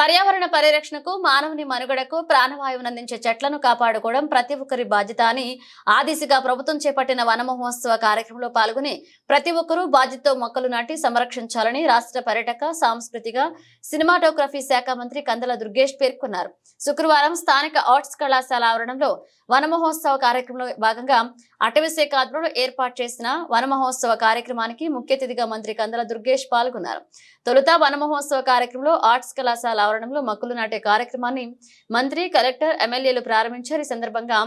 పర్యావరణ పరిరక్షణకు మానవుని మనుగడకు ప్రాణవాయువును అందించే చెట్లను కాపాడుకోవడం ప్రతి ఒక్కరి బాధ్యత అని ఆ దిశగా ప్రభుత్వం చేపట్టిన వన మహోత్సవ కార్యక్రమంలో పాల్గొని ప్రతి ఒక్కరూ బాధ్యతతో మొక్కలు నాటి సంరక్షించాలని రాష్ట్ర పర్యాటక సాంస్కృతిక సినిమాటోగ్రఫీ శాఖ మంత్రి కందల దుర్గేష్ పేర్కొన్నారు. శుక్రవారం స్థానిక ఆర్ట్స్ కళాశాల ఆవరణంలో వన మహోత్సవ కార్యక్రమంలో భాగంగా అటవీ శాఖ ఆధ్వర్యంలో ఏర్పాటు చేసిన వనమహోత్సవ కార్యక్రమానికి ముఖ్య అతిథిగా మంత్రి కందల దుర్గేష్ పాల్గొన్నారు. తొలుత వనమహోత్సవ కార్యక్రమంలో ఆర్ట్స్ కళాశాల ఆవరణంలో మొక్కలు నాటే కార్యక్రమాన్ని మంత్రి కలెక్టర్ ఎమ్మెల్యేలు ప్రారంభించారు. ఈ సందర్భంగా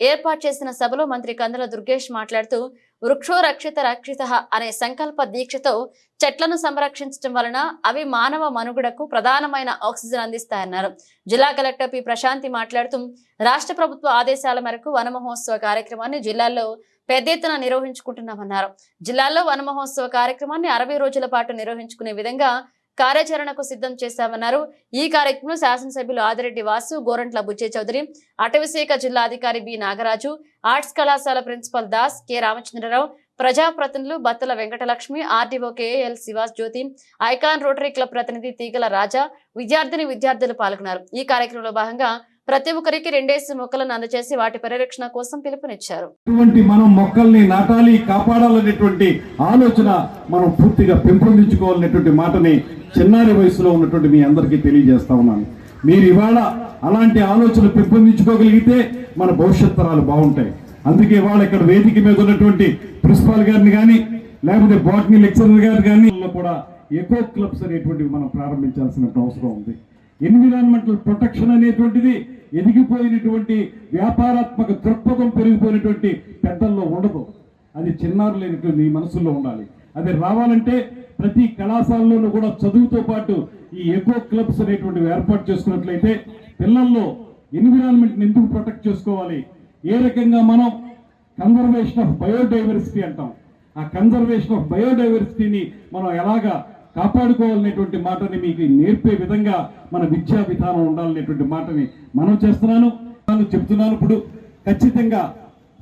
ఏర్పాటు చేసిన సభలో మంత్రి కందల దుర్గేష్ మాట్లాడుతూ వృక్షో రక్షిత రక్షిత అనే సంకల్ప దీక్షతో చెట్లను సంరక్షించడం వలన అవి మానవ మనుగడకు ప్రధానమైన ఆక్సిజన్ అందిస్తాయన్నారు. జిల్లా కలెక్టర్ పి ప్రశాంతి మాట్లాడుతూ రాష్ట్ర ప్రభుత్వ ఆదేశాల మేరకు వన మహోత్సవ కార్యక్రమాన్ని జిల్లాలో పెద్ద ఎత్తున నిర్వహించుకుంటున్నామన్నారు. జిల్లాలో వన మహోత్సవ కార్యక్రమాన్ని అరవై రోజుల పాటు నిర్వహించుకునే విధంగా కార్యాచరణకు సిద్ధం చేశామన్నారు. ఈ కార్యక్రమం శాసనసభ్యులు ఆదిరెడ్డి వాసు గోరంట్ల బుజ్జే చౌదరి అటవీశాఖ జిల్లా అధికారి బి నాగరాజు ఆర్ట్స్ కళాశాల ప్రిన్సిపల్ దాస్ కె రామచంద్రరావు ప్రజాప్రతినిధులు Battala Venkatalakshmi RDO KL Sivas Jyothi icon rotary club ప్రతినిధి తీగల రాజా విద్యార్థిని విద్యార్థులు పాల్గొన్నారు. ఈ కార్యక్రమంలో భాగంగా ప్రతి ఒక్కరికి రెండేసి మొక్కలను అందజేసి వాటి పరిరక్షణ కోసం పిలుపునిచ్చారు. మనం మొక్కల్ని నాటాలి కాపాడాలనేటువంటి ఆలోచన మనం పూర్తిగా పెంపొందించుకోవాలనేటువంటి మాటని చిన్నారి వయసులో ఉన్నటువంటి మీ అందరికీ తెలియజేస్తా ఉన్నాను. మీరు ఇవాళ అలాంటి ఆలోచన పెంపొందించుకోగలిగితే మన భవిష్యత్ తరాలు బాగుంటాయి. అందుకే ఇవాళ ఇక్కడ వేదిక మీద ఉన్నటువంటి ప్రిన్సిపాల్ గారిని కానీ లేకపోతే బాటనీ లెక్చరర్ గారు కానీ కూడా ఎకో క్లబ్స్ అనేటువంటివి మనం ప్రారంభించాల్సిన అవసరం ఉంది. ఎన్విరాన్మెంటల్ ప్రొటెక్షన్ అనేటువంటిది ఎదిగిపోయినటువంటి వ్యాపారాత్మక దృక్పథం పెరిగిపోయినటువంటి పెద్దల్లో ఉండదు. అది చిన్నారు లేనటువంటి మీ మనసులో ఉండాలి. అది రావాలంటే ప్రతి కళాశాలలోనూ కూడా చదువుతో పాటు ఈ ఎకో క్లబ్స్ అనేటువంటివి ఏర్పాటు చేసుకున్నట్లయితే పిల్లల్లో ఎన్విరాన్మెంట్ని ఎందుకు ప్రొటెక్ట్ చేసుకోవాలి? ఏ రకంగా మనం కన్జర్వేషన్ ఆఫ్ బయోడైవర్సిటీ అంటాం? ఆ కన్జర్వేషన్ ఆఫ్ బయోడైవర్సిటీని మనం ఎలాగా కాపాడుకోవాలనేటువంటి మాటని మీకు నేర్పే విధంగా మన విద్యా విధానం ఉండాలనేటువంటి మాటని మనం చేస్తున్నాను. నేను చెప్తున్నాను ఇప్పుడు ఖచ్చితంగా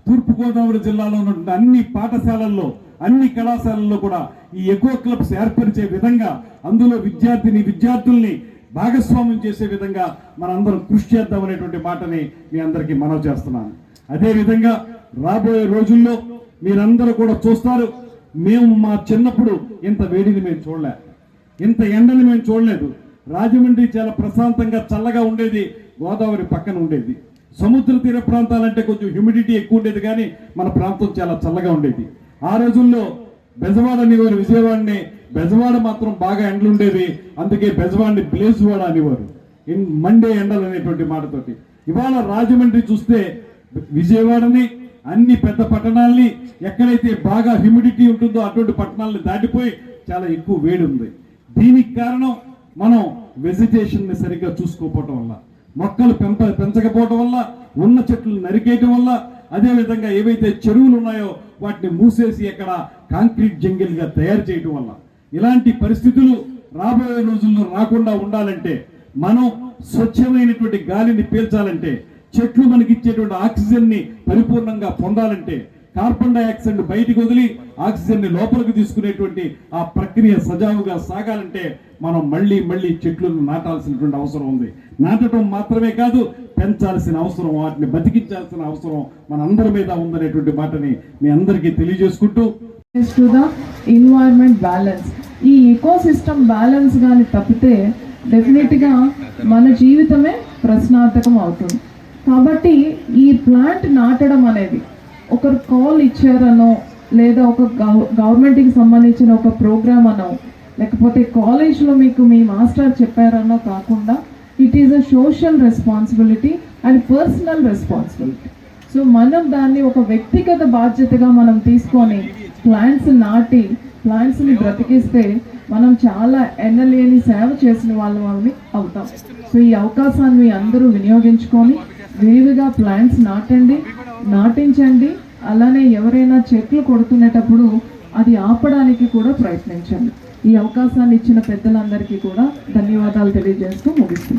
తూర్పుగోదావరి జిల్లాలో ఉన్నటువంటి అన్ని పాఠశాలల్లో అన్ని కళాశాలల్లో కూడా ఈ ఎకో క్లబ్స్ ఏర్పరిచే విధంగా అందులో విద్యార్థిని విద్యార్థుల్ని భాగస్వామ్యం చేసే విధంగా మనందరం కృషి చేద్దాం అనేటువంటి మాటని మీ అందరికీ మనవి చేస్తున్నాను. అదేవిధంగా రాబోయే రోజుల్లో మీరందరూ కూడా చూస్తారు మేము మా చిన్నప్పుడు ఇంత వేడిని మేము చూడలే. ఇంత ఎండని మేము చూడలేదు. రాజమండ్రి చాలా ప్రశాంతంగా చల్లగా ఉండేది గోదావరి పక్కన ఉండేది. సముద్ర తీర ప్రాంతాలంటే కొంచెం హ్యూమిడిటీ ఎక్కువ ఉండేది కానీ మన ప్రాంతం చాలా చల్లగా ఉండేది. ఆ రోజుల్లో బెజవాడ అనేవారు విజయవాడని బెజవాడ మాత్రం బాగా ఎండలు ఉండేవి అందుకే బెజవాడిని బ్లేజ్వాడ అనేవారు. ఇన్ మండే ఎండలు అనేటువంటి మాటతోటి. ఇవాళ రాజమండ్రి చూస్తే విజయవాడని అన్ని పెద్ద పట్టణాల్ని ఎక్కడైతే బాగా హ్యూమిడిటీ ఉంటుందో అటువంటి పట్టణాలను దాటిపోయి చాలా ఎక్కువ వేడి ఉంది. దీనికి కారణం మనం వెజిటేషన్ని సరిగ్గా చూసుకోకపోవటం వల్ల మొక్కలు పెంప పెంచకపోవటం వల్ల ఉన్న చెట్లు నరికేయటం వల్ల అదేవిధంగా ఏవైతే చెరువులు ఉన్నాయో వాటిని మూసేసి ఎక్కడ కాంక్రీట్ జంగిల్గా తయారు చేయటం వల్ల. ఇలాంటి పరిస్థితులు రాబోయే రోజుల్లో రాకుండా ఉండాలంటే మనం స్వచ్ఛమైనటువంటి గాలిని పీల్చాలంటే చెట్లు మనకి ఇచ్చేటువంటి ఆక్సిజన్ని పరిపూర్ణంగా పొందాలంటే కార్బన్ డైఆక్సైడ్ బయటికి వదిలి ఆక్సిజన్ని లోపలికి తీసుకునేటువంటి ఆ ప్రక్రియ సజావుగా సాగాలంటే మనం మళ్ళీ మళ్ళీ చెట్లను నాటాల్సినటువంటి అవసరం ఉంది. నాటడం మాత్రమే కాదు పెంచాల్సిన అవసరం వాటిని బతికించాల్సిన అవసరం మనందరి మీద ఉందనేటువంటి మాటని మీ అందరికీ తెలియజేసుకుంటూ to the the balance balance. ఈ ఎకోసిస్టమ్ బ్యాలెన్స్ కానీ తప్పితే డెఫినెట్గా మన జీవితమే ప్రశ్నార్థకం అవుతుంది. కాబట్టి ఈ ప్లాంట్ నాటడం అనేది ఒకరు కాల్ ఇచ్చారనో లేదా ఒక గవర్నమెంట్కి సంబంధించిన ఒక ప్రోగ్రామ్ అనో లేకపోతే కాలేజ్లో మీకు మీ మాస్టర్ చెప్పారనో కాకుండా it is a social responsibility and personal responsibility so మనం దాన్ని ఒక వ్యక్తిగత బాధ్యతగా మనం తీసుకొని ప్లాంట్స్ నాటి ప్లాంట్స్ని బ్రతికిస్తే మనం చాలా ఎన్నలేని సేవ చేసిన వాళ్ళని అవుతాం. సో ఈ అవకాశాన్ని అందరూ వినియోగించుకొని విరివిగా ప్లాంట్స్ నాటండి నాటించండి. అలానే ఎవరైనా చెట్లు కొడుతునేటప్పుడు అది ఆపడానికి కూడా ప్రయత్నించండి. ఈ అవకాశాన్ని ఇచ్చిన పెద్దలందరికీ కూడా ధన్యవాదాలు తెలియజేస్తూ ముగిస్తున్నాను.